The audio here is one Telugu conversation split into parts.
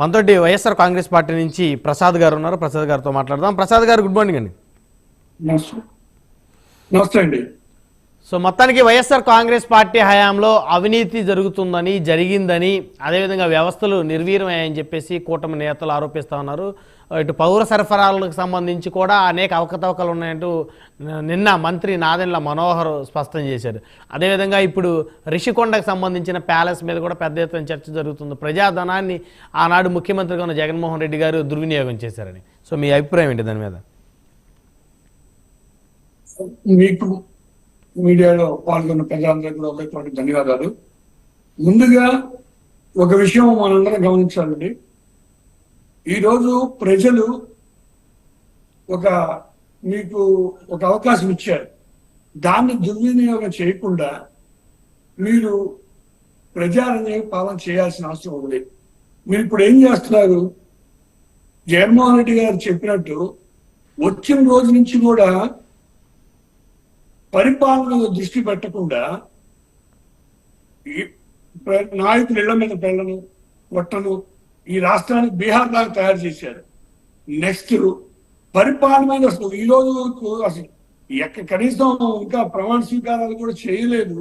మనతోటి వైఎస్ఆర్ కాంగ్రెస్ పార్టీ నుంచి ప్రసాద్ గారు ఉన్నారు. ప్రసాద్ గారితో మాట్లాడదాం. ప్రసాద్ గారు గుడ్ మార్నింగ్ అండి. నమస్తే అండి. సో మొత్తానికి వైఎస్ఆర్ కాంగ్రెస్ పార్టీ హయాంలో అవినీతి జరుగుతుందని జరిగిందని అదేవిధంగా వ్యవస్థలు నిర్వీర్యమయ్యాయని చెప్పేసి కూటమి నేతలు ఆరోపిస్తూ ఉన్నారు. ఇటు పౌర సరఫరాలకు సంబంధించి కూడా అనేక అవకతవకలు ఉన్నాయంటూ నిన్న మంత్రి నాదెండ్ల మనోహర్ స్పష్టం చేశారు. అదేవిధంగా ఇప్పుడు రిషికొండకు సంబంధించిన ప్యాలెస్ మీద కూడా పెద్ద ఎత్తున చర్చ జరుగుతుంది. ప్రజాధనాన్ని ఆనాడు ముఖ్యమంత్రిగా ఉన్న జగన్మోహన్ రెడ్డి గారు దుర్వినియోగం చేశారని. సో మీ అభిప్రాయం ఏంటి దాని మీద? మీకు మీడియాలో పాల్గొన్న ప్రజలందరికీ కూడా ధన్యవాదాలు. ముందుగా ఒక విషయం మనందరం గమనించాలండి. ఈరోజు ప్రజలు ఒక మీకు ఒక అవకాశం ఇచ్చారు. దాన్ని దుర్వినియోగం చేయకుండా మీరు ప్రజారంజన పాలన చేయాల్సిన అవసరం ఉంది. మీరు ఇప్పుడు ఏం చేస్తున్నారు? జగన్మోహన్ రెడ్డి గారు చెప్పినట్టు వచ్చిన రోజు నుంచి కూడా పరిపాలన దృష్టి పెట్టకుండా ఈ ప్ర- నాయకులు ఇళ్ళ మీద పెళ్ళను కొట్టను ఈ రాష్ట్రానికి బీహార్ లాగా తయారు చేశారు. నెక్స్ట్ పరిపాలన మీద అసలు ఈ రోజు అసలు ఎక్క కనీసం ఇంకా ప్రమాణ స్వీకారాలు కూడా చేయలేదు.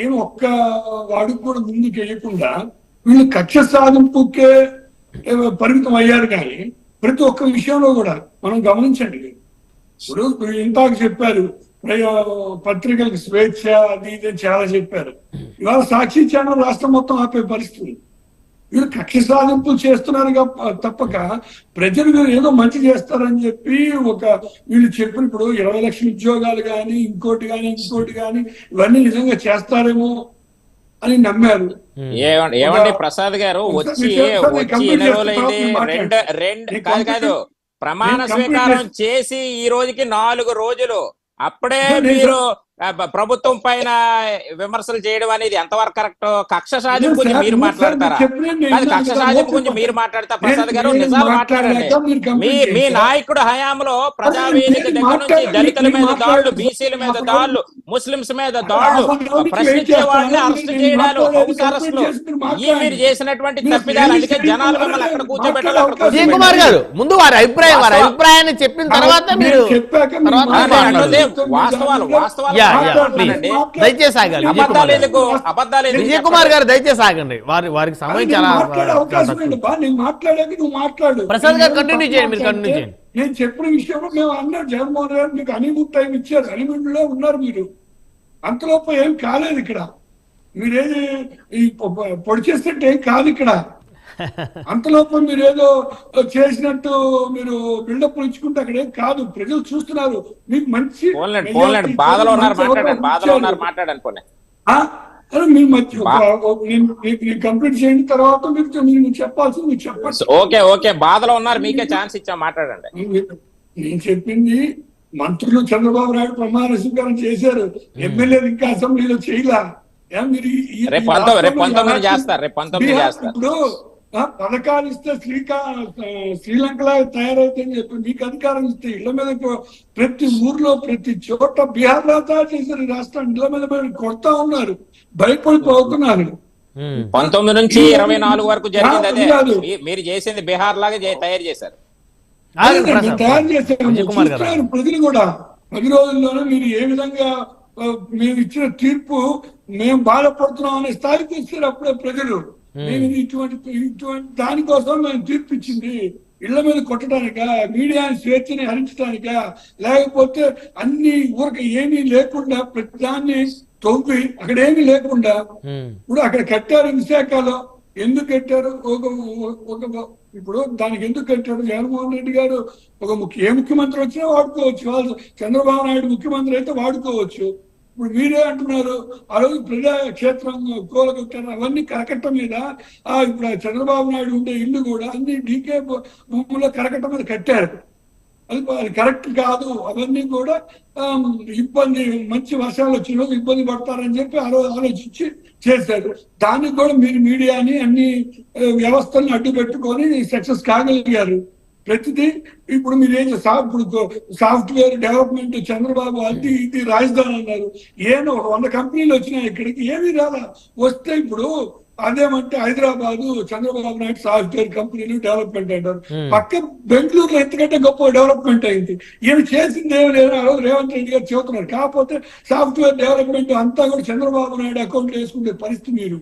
ఏం ఒక్క వాడికి కూడా ముందుకు వేయకుండా వీళ్ళు కక్ష సాధింపుకే పరిమితం అయ్యారు కానీ ప్రతి ఒక్క విషయంలో కూడా మనం గమనించండి. ఇప్పుడు మీరు చెప్పారు పత్రికలకు స్వేచ్ఛ అది ఇది చాలా చెప్పారు. ఇవాళ సాక్షి ఛానల్ రాష్ట్రం మొత్తం ఆపే పరిస్థితి వీళ్ళు కక్ష సాధింపులు చేస్తున్నారు తప్పక. ప్రజలు ఏదో మంచి చేస్తారని చెప్పి ఒక వీళ్ళు చెప్పిన ఇప్పుడు ఇరవై లక్షల ఉద్యోగాలు కానీ ఇంకోటి కానీ ఇంకోటి కానీ ఇవన్నీ నిజంగా చేస్తారేమో అని నమ్మారు. ఏమండి ప్రసాద్ గారు? వచ్చి రెండు కాదు కాదు. ప్రమాణ స్వీకారం చేసి ఈ రోజుకి నాలుగు రోజులు. అప్పుడే మీరు ప్రభుత్వం పైన విమర్శలు చేయడం అనేది ఎంతవరకు కరెక్ట్ కక్ష సాధింపు గురించి మీరు మాట్లాడతారా కక్ష సాధింపు గురించి మీరు మాట్లాడతారు ప్రసాద్ గారు నిజాలు మాట్లాడండి మీ. నాయకుడు హయాంలో ప్రజావేదిక దగ్గర నుంచి దళితుల మీద దాడులు బీసీల మీద దాడులు ముస్లింస్ మీద దాడులు ప్రశ్నించే వాళ్ళని? అరెస్ట్ చేయడాలు హౌస్ అరెస్టులు ఈ మీరు. చేసినటువంటి తప్పిదాలు అందుకే? జనాలు మిమ్మల్ని అక్కడ కూర్చోబెట్టాలి అక్కడ కూర్చోబెట్టాలి. గారు ముందు వారి అభిప్రాయం వారి అభిప్రాయాన్ని చెప్పిన తర్వాత మీరు. వాస్తవాలు వాస్తవాలు దయచేసి ఆగాలి విజయ్ కుమార్ గారు. దయచేసి ఆగండి వారి వారికి సమయం చాలా ప్రసాద్ గారు continue చేయండి, మీరు continue చేయండి. నేను చెప్పిన విషయంలో మేము అన్నారు జగన్మోహన్ గారు మీకు హనీమూన్ టైం ఇచ్చారు. హనీమూన్లో ఉన్నారు మీరు. అంతలోపు ఏం కాలేదు ఇక్కడ. మీరేది పొడి చేస్తుంటే ఏం కాదు ఇక్కడ. అంతలోపు మీరు ఏదో చేసినట్టు మీరు బిల్డప్ ఇచ్చుకుంటే అక్కడ ఏం కాదు. ప్రజలు చూస్తున్నారు. మీకు మంచి బాధలో ఉన్నారు బాధలో ఉన్నారు. మాట్లాడండి మధ్య కంప్లీట్ చేయండి తర్వాత మీరు మీరు చెప్పాల్సింది మీరు చెప్పండి. ఓకే ఓకే బాధలో ఉన్నారు మీకే ఛాన్స్ ఇచ్చాం మాట్లాడండి. నేను చెప్పింది మంత్రులు చంద్రబాబు నాయుడు ప్రమాణ స్వీకారం చేశారు. ఎమ్మెల్యేలు ఇంకా అసెంబ్లీలో చేయలా. మీరు రేపు పంతొమ్మిది చేస్తారు రేపు పంతొమ్మిది చేస్తారు. ఇప్పుడు పథకాలు ఇస్తే శ్రీకా శ్రీలంకలా తయారైతుందని చెప్పి మీకు అధికారం ఇస్తే ఇళ్ళ మీద ప్రతి ఊర్లో ప్రతి చోట బీహార్ లా తయారు చేశారు. ఈ రాష్ట్రాన్ని ఇళ్ళ మీద మీద కొడతా ఉన్నారు. భయపడిపోతున్నారు. పంతొమ్మిది నుంచి ఇరవై నాలుగు వరకు జరిగింది అదే. మీరు చేసింది బీహార్ లాగా తయారు చేశారు. తయారు చూస్తున్నారు ప్రజలు కూడా. పది రోజుల్లోనే మీరు ఏ విధంగా మేము ఇచ్చిన తీర్పు మేము బాధపడుతున్నాం అనే స్థాయికి వచ్చారు అప్పుడే ప్రజలు. ఇది ఇటువంటి ఇటువంటి దానికోసం మేము తీర్పు ఇచ్చింది ఇళ్ళ మీద కొట్టడానిక మీడియాని స్వేచ్ఛని హరించడానిక లేకపోతే అన్ని ఊరక ఏమీ లేకుండా ప్రతి దాన్ని తొవ్వి అక్కడ ఏమీ లేకుండా. ఇప్పుడు అక్కడ కట్టారు విశాఖలో. ఎందుకు కట్టారు? ఒక ఒక ఇప్పుడు దానికి ఎందుకు కట్టారు? జగన్మోహన్ రెడ్డి గారు ఒక ముఖ్య ఏ ముఖ్యమంత్రి వచ్చినా వాడుకోవచ్చు. వాళ్ళు చంద్రబాబు నాయుడు ముఖ్యమంత్రి అయితే వాడుకోవచ్చు. ఇప్పుడు మీరే అంటున్నారు ఆ రోజు ప్రజా క్షేత్రం కూలగొట్టారు అవన్నీ కరకట్ట మీద ఆ ఇప్పుడు చంద్రబాబు నాయుడు ఉండే ఇల్లు కూడా అన్ని డీకే భూముల్లో కరకట్ట మీద కట్టారు. అది అది కరెక్ట్ కాదు. అవన్నీ కూడా ఇబ్బంది మంచి వర్షాలు వచ్చిన రోజు ఇబ్బంది పడతారని చెప్పి ఆ రోజు ఆలోచించి చేశారు. దానికి కూడా మీరు మీడియాని అన్ని వ్యవస్థలను అడ్డు పెట్టుకొని సక్సెస్ కాగలిగారు. ప్రతిదీ ఇప్పుడు మీరు ఏం ఇప్పుడు సాఫ్ట్వేర్ డెవలప్మెంట్ చంద్రబాబు అది ఇది రాజధాని అన్నారు. ఏమో ఒక వంద కంపెనీలు వచ్చినాయి ఇక్కడికి. ఏమీ రాలా. వస్తే ఇప్పుడు అదేమంటే హైదరాబాద్ చంద్రబాబు నాయుడు సాఫ్ట్వేర్ కంపెనీలు డెవలప్మెంట్ అంటారు. పక్క బెంగళూరులో ఎంతకంటే గొప్ప డెవలప్మెంట్ అయింది. ఈయన చేసింది ఏమి లేదు. ఆ రోజు రేవంత్ రెడ్డి గారు చెబుతున్నారు. కాకపోతే సాఫ్ట్వేర్ డెవలప్మెంట్ అంతా కూడా చంద్రబాబు నాయుడు అకౌంట్ వేసుకునే పరిస్థితి మీరు.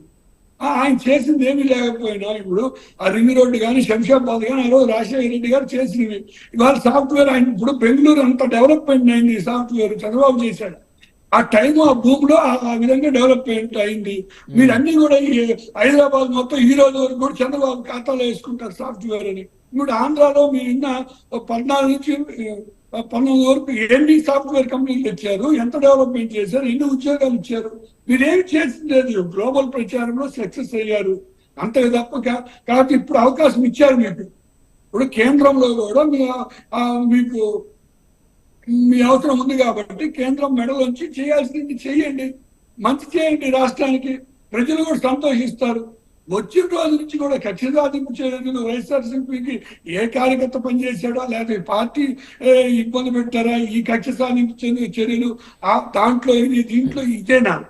ఆయన చేసింది ఏమీ లేకపోయినా ఇప్పుడు ఆ రింగ్ రోడ్డు కానీ శంషాబాద్ కానీ ఆ రోజు రాజశేఖర రెడ్డి గారు చేసినవి. ఇవాళ సాఫ్ట్వేర్ ఆయన ఇప్పుడు బెంగళూరు అంత డెవలప్మెంట్ అయింది సాఫ్ట్వేర్ చంద్రబాబు చేశాడు. ఆ టైం ఆ భూమిలో ఆ విధంగా డెవలప్మెంట్ అయింది. మీరు అన్ని కూడా హైదరాబాద్ మొత్తం ఈ రోజు వరకు కూడా చంద్రబాబు ఖాతాలో వేసుకుంటారు సాఫ్ట్వేర్ అని. ఇప్పుడు ఆంధ్రాలో మీరు నిన్న పద్నాలుగు నుంచి పంతొమ్మిది వరకు ఎన్ని సాఫ్ట్వేర్ కంపెనీలు తెచ్చారు ఎంత డెవలప్మెంట్ చేశారు? ఎన్ని ఉద్యోగాలు ఇచ్చారు? మీరేమి చేసింది గ్లోబల్ ప్రచారంలో సక్సెస్ అయ్యారు. అంతే తప్ప కా- కాబట్టి ఇప్పుడు అవకాశం ఇచ్చారు మీకు. ఇప్పుడు కేంద్రంలో కూడా మీ మీకు మీ అవసరం ఉంది కాబట్టి కేంద్రం మెడలోంచి చేయాల్సింది చేయండి. మంచి చేయండి రాష్ట్రానికి. ప్రజలు కూడా సంతోషిస్తారు. వచ్చిన రోజు నుంచి కూడా కక్ష సాధింపు చర్యలు వైఎస్ఆర్సీపీకి ఏ కార్యకర్త పనిచేశాడో లేకపోతే పార్టీ ఇబ్బంది పెట్టారా? ఈ కక్ష సాధింపు చర్య- చర్యలు ఆ దాంట్లో ఇది దీంట్లో ఇదేనా?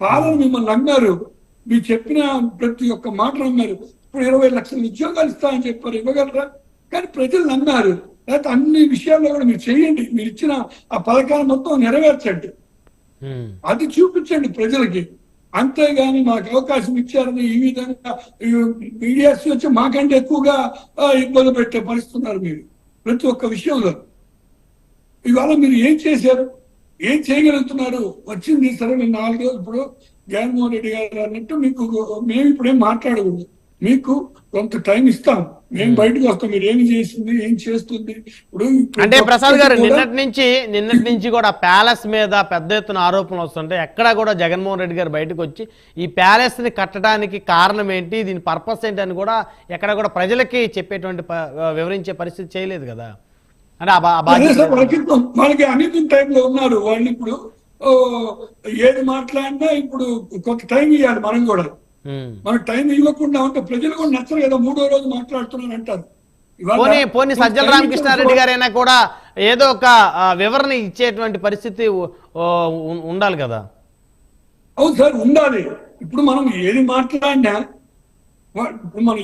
పాలన మిమ్మల్ని నమ్మారు. మీరు చెప్పిన ప్రతి ఒక్క మాట నమ్మారు. ఇప్పుడు ఇరవై లక్షల ఉద్యోగాలు ఇస్తామని చెప్పారు ఇవ్వగలరా? కానీ ప్రజలు నమ్మారు. లేకపోతే అన్ని విషయాల్లో కూడా మీరు చేయండి. మీరు ఇచ్చిన ఆ పథకాలు మొత్తం నెరవేర్చండి. అది చూపించండి ప్రజలకి. అంతేగాని మాకు అవకాశం ఇచ్చారని ఈ విధంగా మీడియాస్ వచ్చి మాకంటే ఎక్కువగా ఇబ్బంది పెట్టే పరిస్థితున్నారు మీరు. ప్రతి ఒక్క విషయంలో. ఇవాళ మీరు ఏం చేశారు? ఏం చేయగలుగుతున్నారు? వచ్చింది సరే నేను నాలుగు రోజులు ఇప్పుడు జగన్మోహన్ రెడ్డి గారు అన్నట్టు మీకు మేము ఇప్పుడేం మాట్లాడకూడదు. మీకు కొంత టైం ఇస్తాం. మేము బయటకు వస్తాం. మీరు ఏం చేసింది ఏం చేస్తుంది? ఇప్పుడు అంటే ప్రసాద్ గారు నిన్నటి నుంచి నిన్నటి నుంచి కూడా ప్యాలెస్ మీద పెద్ద ఎత్తున ఆరోపణలు వస్తుంటాయి ఎక్కడా కూడా జగన్మోహన్ రెడ్డి గారు బయటకు వచ్చి ఈ ప్యాలెస్ని కట్టడానికి కారణం ఏంటి? దీని పర్పస్ ఏంటి అని కూడా ఎక్కడ కూడా ప్రజలకి చెప్పేటువంటి వివరించే పరిస్థితి చేయలేదు కదా. అంటే వాళ్ళకి అనితి టైంలో ఉన్నారు. వాళ్ళు ఇప్పుడు ఏది మాట్లాడినా ఇప్పుడు కొంత టైం ఇవ్వాలి మనం కూడా. మనకు టైం ఇవ్వకుండా ఉంటే ప్రజలు కూడా నచ్చరు కదా మూడో రోజు మాట్లాడుతున్నారు అంటారు. పోనీ పోనీ సజ్జల రామకృష్ణారెడ్డి గారైనా కూడా ఏదో ఒక వివరణ ఇచ్చేటువంటి పరిస్థితి ఉండాలి కదా? అవును సార్ ఉండాలి. ఇప్పుడు మనం ఏది మాట్లాడినా ఇప్పుడు మనం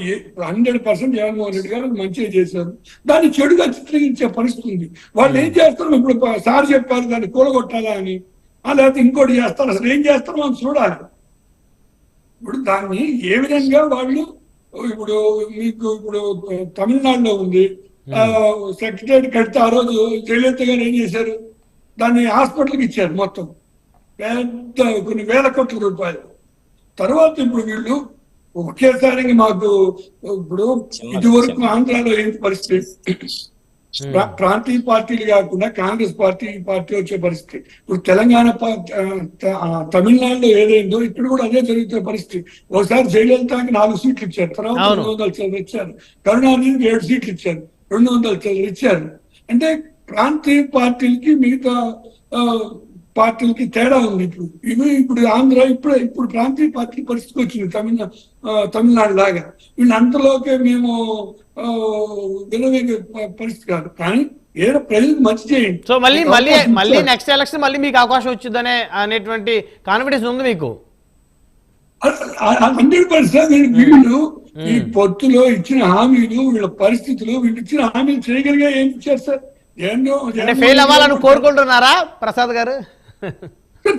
హండ్రెడ్ పర్సెంట్ జగన్మోహన్ రెడ్డి గారు మంచిగా చేశారు. దాన్ని చెడుగా చిత్రీకరించే పరిస్థితి ఉంది. వాళ్ళు ఏం చేస్తారు? ఇప్పుడు సార్ చెప్పారు దాన్ని కూలగొట్టాలా అని. ఆ, లేకపోతే ఇంకోటి చేస్తారు? అసలు ఏం చేస్తారో మనం చూడాలి. ఇప్పుడు దాన్ని ఏ విధంగా వాళ్ళు ఇప్పుడు మీకు ఇప్పుడు తమిళనాడులో ఉంది. సెక్రటరీ కడితే ఆ రోజు జయలలిత గారు ఏం చేశారు? దాన్ని హాస్పిటల్కి ఇచ్చారు మొత్తం. పెద్ద కొన్ని వేల కోట్ల రూపాయలు. తర్వాత ఇప్పుడు వీళ్ళు ఒకేసారి మాకు ఇప్పుడు ఇదివరకు ఆంధ్రాలో ఏంటి పరిస్థితి? ప్రా- ప్రాంతీయ పార్టీలు కాకుండా కాంగ్రెస్ పార్టీ పార్టీ వచ్చే పరిస్థితి. ఇప్పుడు తెలంగాణ తమిళనాడులో ఏదైందో ఇక్కడ కూడా అదే జరుగుతున్న పరిస్థితి. ఒకసారి జయలలితకి నాలుగు సీట్లు ఇచ్చారు. తర్వాత. రెండు వందల చిల్లర ఇచ్చారు. కరుణానిధికి ఏడు సీట్లు ఇచ్చారు. రెండు వందల చిల్లర ఇచ్చారు. అంటే ప్రాంతీయ పార్టీలకి మిగతా పార్టీలకి తేడా ఉంది ఇప్పుడు. ఇవి ఇప్పుడు ఆంధ్ర ఇప్పుడు ఇప్పుడు ప్రాంతీయ పార్టీ పరిస్థితికి వచ్చింది తమిళ తమిళనాడు లాగా. వీళ్ళు అంతలోకే మేము పరిస్థితి కాదు. కానీ ఏదో ప్రజలకు మంచి చేయండి. సో మళ్ళీ మళ్ళీ మళ్ళీ. నెక్స్ట్ ఎలక్షన్ మళ్ళీ మీకు అవకాశం వచ్చిందనే అనేటువంటి కాన్ఫిడెన్స్ ఉంది మీకు? హండ్రెడ్ పర్సెంట్ వీళ్ళు ఈ పొత్తులో ఇచ్చిన హామీలు వీళ్ళ పరిస్థితులు వీళ్ళు ఇచ్చిన హామీలు చేయగలిగా ఏం సార్? ఏంటో ఫెయిల్ అవ్వాలని కోరుకుంటున్నారా ప్రసాద్ గారు?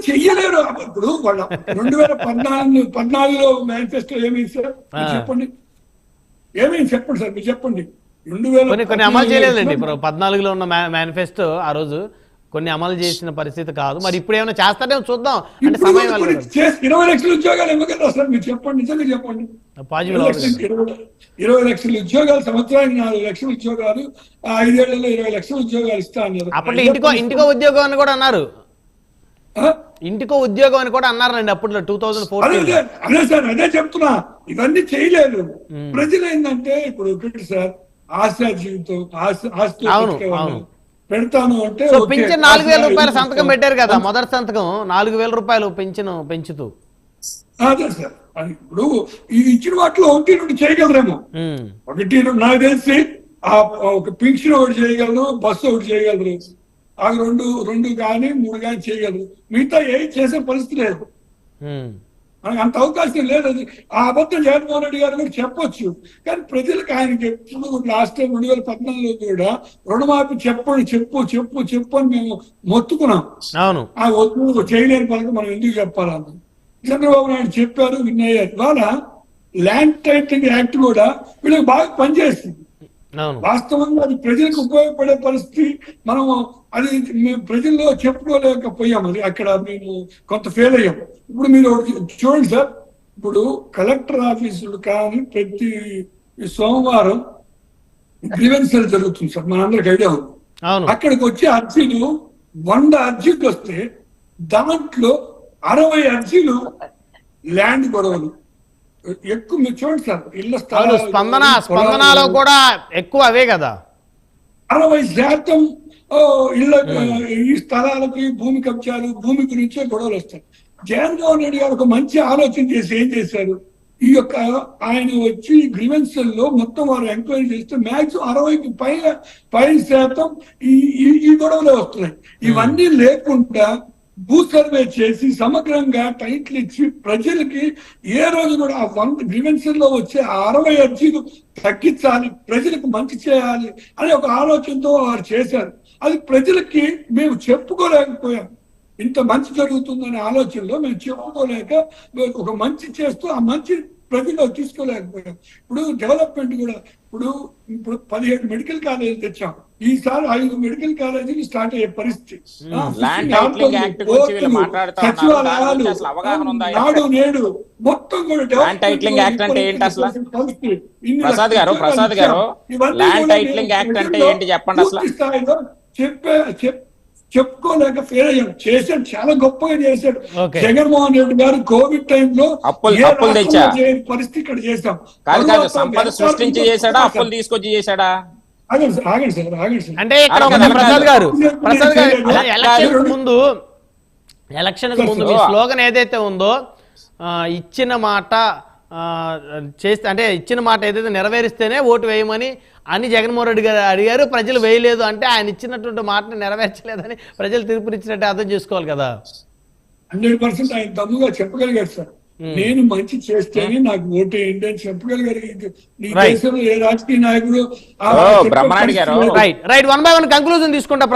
చెయ్యలేరు ఇప్పుడు వాళ్ళ రెండు వేల పద్నాలుగు పద్నాలుగులో మేనిఫెస్టో ఏమైంది సార్. చెప్పండి. ఏమైంది? చెప్పండి సార్ మీరు చెప్పండి. రెండు వేల కొన్ని అమలు చేయలేదండి. పద్నాలుగులో ఇప్పుడు పద్నాలుగులో ఉన్న మేనిఫెస్టో ఆ రోజు కొన్ని అమలు చేసిన పరిస్థితి కాదు. మరి ఇప్పుడు ఏమైనా చేస్తారేమో చూద్దాం. అంటే సమయం ఇరవై లక్షల ఉద్యోగాలు ఇవ్వగలరా సార్? మీరు చెప్పండి నిజంగా చెప్పండి. ఇరవై లక్షలు- ఉద్యోగాలు సంవత్సరానికి నాలుగు లక్షల ఉద్యోగాలు ఐదేళ్ళలో ఇరవై లక్షల ఉద్యోగాలు ఇస్తా అన్నారు. అప్పట్లో ఇంటికో ఇంటికో ఉద్యోగం అని కూడా అన్నారు? ఇంటికో ఉద్యోగం అని కూడా అన్నారండి అప్పట్లో టూ థౌజండ్ అదే ఫోర్టీన్ అదే సార్ అదే చెప్తున్నా. ఇవన్నీ చేయలేదు. ప్రజలు ఏంటంటే ఇప్పుడు సార్ ఆశా జీవితం ఆశ ఆస్తి. పెడతాను అంటే నాలుగు వేల రూపాయల. సంతకం పెట్టారు కదా మొదటి సంతకం నాలుగు వేల రూపాయలు పెంచును పెంచుతూ. అదే సార్. అది ఇప్పుడు ఈ ఇచ్చిన వాటిలో ఒకటి రెండు చేయగలరేమో. ఒకటి నాకు తెలిసి ఆ ఒక పింఛన్ ఒకటి చేయగలరు బస్సు ఒకటి చేయగలరు ఆ రెండు రెండు కానీ మూడు కానీ చేయగలరు. మిగతా ఏ చేసే పరిస్థితి లేదు. మనకు అంత అవకాశం లేదు. అది ఆ అబద్ధం జగన్మోహన్ రెడ్డి గారు కూడా చెప్పొచ్చు. కానీ ప్రజలకు ఆయనకి ఎప్పుడు లాస్ట్ టైం రెండు వేల పద్నాలుగులో కూడా రుణమాఫీ చెప్పండి చెప్పు చెప్పు చెప్పు అని మేము మొత్తుకున్నాం. అవును. ఆ వద్దు చేయలేని పథకం మనం ఎందుకు చెప్పాలన్న? చంద్రబాబు నాయుడు చెప్పారు విన్నయ్యారు ఇవాళ ల్యాండ్ టైటింగ్ యాక్ట్ కూడా వీళ్ళకి బాగా పనిచేస్తుంది వాస్తవంగా అది ప్రజలకు ఉపయోగపడే పరిస్థితి. మనం అది మేము ప్రజల్లో చెప్పుకోలేకపోయాం అది. అక్కడ మేము కొంత ఫెయిల్ అయ్యాం. ఇప్పుడు మీరు చూడండి సార్. ఇప్పుడు కలెక్టర్ ఆఫీసులు కానీ ప్రతి సోమవారం గ్రీవెన్సల్ జరుగుతుంది సార్. మనందరికి ఐడియా ఉంది. అక్కడికి వచ్చే అర్జీలు వంద అర్జీలు వస్తే దాంట్లో అరవై అర్జీలు ల్యాండ్ గొడవలు. ఎక్కువ మీరు చూడండి సార్ ఇళ్ళ స్థలాలు, స్పందన స్పందనలో కూడా ఎక్కువ అవే కదా. అరవై శాతం ఓ, ఇళ్ళ ఈ స్థలాలకి భూమి కబ్జాలు భూమి గురించే గొడవలు వస్తాయి. జగన్మోహన్ రెడ్డి గారు ఒక మంచి ఆలోచన చేసి ఏం చేశారు? ఈ యొక్క ఆయన వచ్చి గ్రీవెన్సల్లో మొత్తం వారు ఎంక్వైరీ చేస్తే మ్యాక్సిమం అరవైకి పై పై శాతం ఈ- ఈ గొడవలే వస్తున్నాయి. ఇవన్నీ లేకుండా భూ సర్వే చేసి సమగ్రంగా టైటిల్ ఇచ్చి ప్రజలకి ఏ రోజు కూడా ఆ వంద గ్రీవెన్సల్లో వచ్చే అరవై అర్జీలు తగ్గించాలి ప్రజలకు మంచి చేయాలి అనే ఒక ఆలోచనతో వారు చేశారు. అది ప్రజలకి మేము చెప్పుకోలేకపోయాం. ఇంత మంచి జరుగుతుందనే ఆలోచనలో మేము చెప్పుకోలేక ఒక మంచి చేస్తూ ఆ మంచి ప్రజల్లో తీసుకోలేకపోయాం. ఇప్పుడు డెవలప్మెంట్ కూడా ఇప్పుడు ఇప్పుడు పదిహేడు మెడికల్ కాలేజీలు తెచ్చాం. ఈసారి ఐదు మెడికల్ కాలేజీలు స్టార్ట్ అయ్యే పరిస్థితి. సచివాలయాలు? నాడు నేడు మొత్తం కూడా ల్యాండ్ టైటిలింగ్ యాక్ట్ అంటే ఏంటి అసలు? ప్రసాద్ గారు, ప్రసాద్ ల్యాండ్ టైటిలింగ్ యాక్ట్ అంటే ఏంటి చెప్పండి అసలు? చెప్పే చెప్ చెప్పుకోలేక ఫెయిల్ అయ్యాం చేశాడు చాలా గొప్పగా చేశాడు. జగన్మోహన్ రెడ్డి గారు కోవిడ్ టైంలో పరిస్థితి ఇక్కడ చేశాం. సంపద సృష్టించి చేశాడా? అప్పులు తీసుకొచ్చి చేశాడా? అంటే ఇక్కడ ప్రసాద్ గారు ప్రసాద్ గారు ముందు ఎలక్షన్ ముందు స్లోగన్ ఏదైతే ఉందో ఆ, ఇచ్చిన మాట చేస్తే అంటే ఇచ్చిన మాట ఏదైతే నెరవేరిస్తేనే ఓటు వేయమని అని జగన్మోహన్ రెడ్డి గారు అడిగారు. ప్రజలు వేయలేదు అంటే ఆయన ఇచ్చినటువంటి మాటను నెరవేర్చలేదని ప్రజలు తీర్పునిచ్చినట్టు అర్థం చేసుకోవాలి కదా. హండ్రెడ్ పర్సెంట్ ఆయన దమ్ముగా చెప్పగలిగారు సార్. నేను మంచి చేస్తేనే నాకు ఓటు వేయండి అని చెప్పగలిగారు ఈ. దేశంలో ఏ రాజకీయ నాయకుడు. Right right one by one conclusion తీసుకుంటా